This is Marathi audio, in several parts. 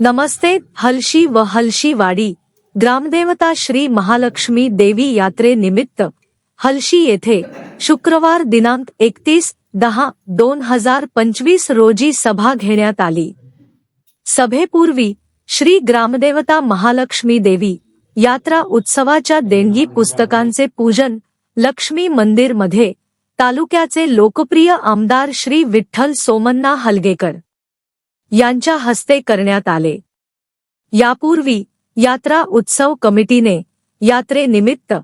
नमस्ते हलशी व हलशीवाडी ग्रामदेवता श्री महालक्ष्मी देवी यात्रेनिमित्त हलशी येथे शुक्रवार दिनांक एकतीस दहा दोन हजार पंचवीस रोजी सभा घेण्यात आली. सभेपूर्वी श्री ग्रामदेवता महालक्ष्मी देवी यात्रा उत्सवाच्या देणगी पुस्तकांचे पूजन लक्ष्मी मंदिरमध्ये तालुक्याचे लोकप्रिय आमदार श्री विठ्ठल सोमन्ना हलगेकर यांच्या हस्ते करण्यात आले. यापूर्वी यात्रा उत्सव कमिटीने यात्रेनिमित्त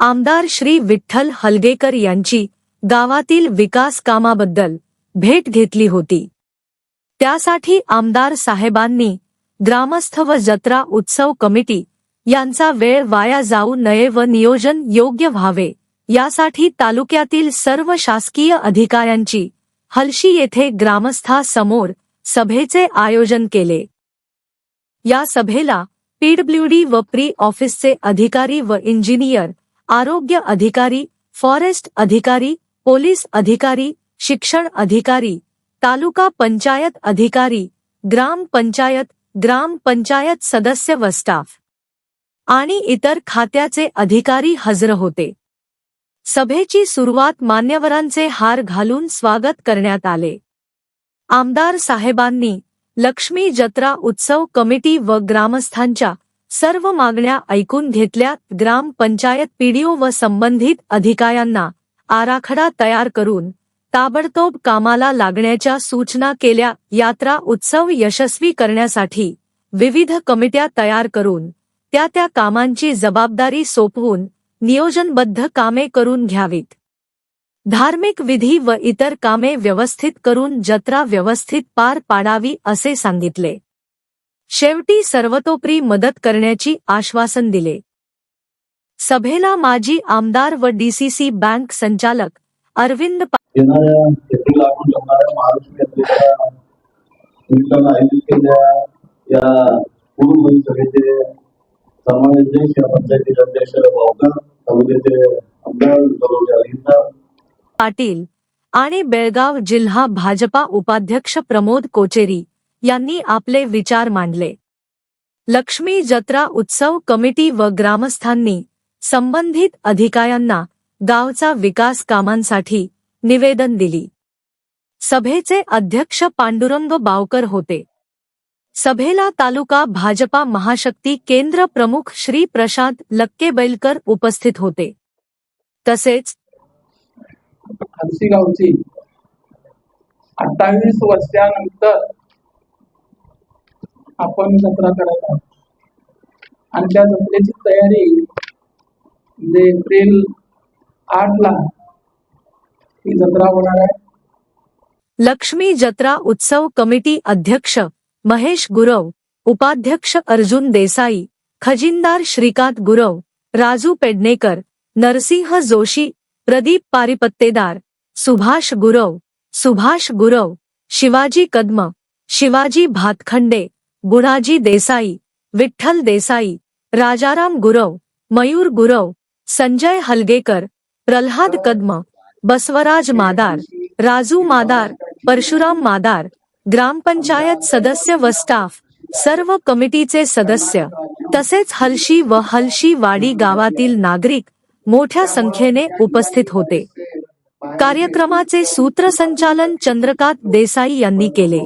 आमदार श्री विठ्ठल हलगेकर यांची गावातील विकास कामाबद्दल भेट घेतली होती. त्यासाठी आमदार साहेबांनी ग्रामस्थ व जत्रा उत्सव कमिटी यांचा वेळ वाया जाऊ नये व नियोजन योग्य व्हावे यासाठी तालुक्यातील सर्व शासकीय अधिकाऱ्यांची हलशी येथे ग्रामस्थासमोर सभेचे आयोजन केले. या सभेला पीडब्ल्यूडी व प्री ऑफिसचे अधिकारी व इंजिनियर आरोग्य अधिकारी फॉरेस्ट अधिकारी पोलीस अधिकारी शिक्षण अधिकारी तालुका पंचायत अधिकारी ग्राम पंचायत ग्राम पंचायत सदस्य व स्टाफ आणि इतर खात्याचे अधिकारी हजर होते. सभेची सुरुवात मान्यवरांचे हार घालून स्वागत करण्यात आले. आमदार साहेबांनी लक्ष्मी जत्रा उत्सव कमिटी व ग्रामस्थांच्या सर्व मागण्या ऐकून घेतल्या. ग्राम पंचायत पीडीओ व संबंधित अधिकाऱ्यांना आराखडा तयार करून ताबडतोब कामाला लागण्याच्या सूचना केल्या. यात्रा उत्सव यशस्वी करण्यासाठी विविध कमिट्या तयार करून त्या त्या कामांची जबाबदारी सोपवून नियोजनबद्ध कामे करून घ्यावीत. धार्मिक विधी व इतर कामे व्यवस्थित करून जत्रा व्यवस्थित पार पाडावी असे सांगितले. शेवटी सर्वतोपरी मदत करण्याची आश्वासन दिले. सभेला माजी आमदार व डीसीसी बँक संचालक अरविंद पा- सभेचे पंचायतीचे अध्यक्ष तालुक्याचे आमदार पाटील आणि बेळगाव जिल्हा भाजपा उपाध्यक्ष प्रमोद कोचेरी यांनी आपले विचार मांडले. लक्ष्मी जत्रा उत्सव कमिटी व ग्रामस्थांनी संबंधित अधिकाऱ्यांना गावचा विकास कामांसाठी निवेदन दिली. सभेचे अध्यक्ष पांडुरंग बावकर होते. सभेला तालुका भाजपा महाशक्ती केंद्र प्रमुख श्री प्रशांत लक्केबैलकर उपस्थित होते. तसेच हलसीगावची अठ्ठावीस वर्षानंतर आपण जत्रा करत आहोत. आणि त्या जत्रेची तयारी म्हणजे एप्रिल आठला ही जत्रा होणार आहे. लक्ष्मी जत्रा उत्सव कमिटी अध्यक्ष महेश गुरव उपाध्यक्ष अर्जुन देसाई खजिनदार श्रीकांत गुरव राजू पेडणेकर नरसिंह जोशी प्रदीप पारिपत्तेदार सुभाष गुरव सुभाष गुरव शिवाजी कदम शिवाजी भातखंडे गुणाजी देसाई विठ्ठल देसाई राजाराम गुरव मयूर गुरव संजय हलगेकर प्रल्हाद कदम बसवराज मादार राजू मादार परशुराम मादार ग्रामपंचायत सदस्य व स्टाफ सर्व कमिटीचे सदस्य तसेच हलशी व हलशी वाडी गावातील नागरिक मोठ्या संख्येने उपस्थित होते. कार्यक्रमाचे सूत्रसंचालन चंद्रकांत देसाई यांनी केले.